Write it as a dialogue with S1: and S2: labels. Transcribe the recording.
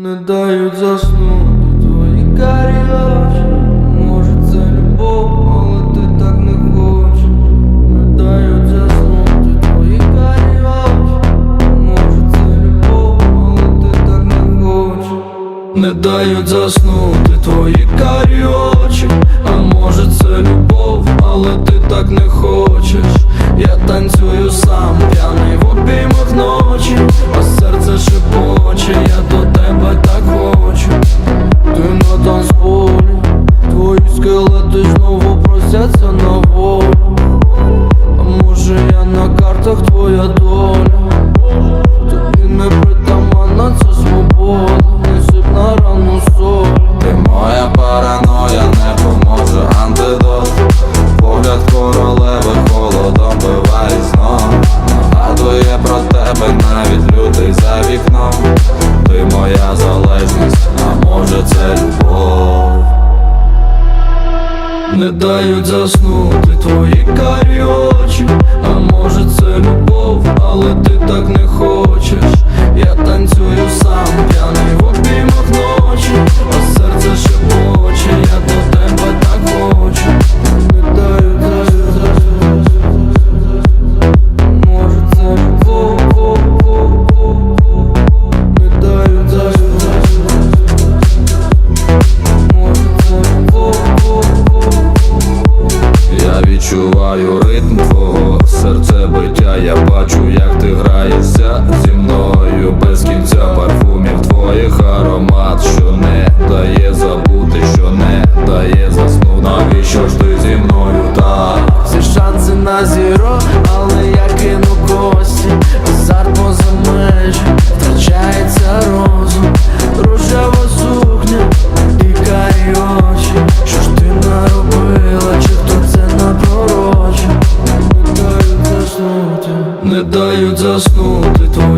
S1: Не дають заснути твої карі очі Може це любов, але ти так не хочеш. Не дають заснути твої карі очі Може це любов, але ти так не хочеш. Не дають заснути твої карі очі А може це любов, але ти так не хочеш. Я танцюю сам, п'яний в обіймах ночі на волю. А може я на картах твоя доля? Тобі не притаманна ця свобода не
S2: дають заснути твої карі очі, а може це. відчуваю ритм твого серцебиття Я бачу, як ти граєшся зі
S1: мною без кінця. school, tu t'en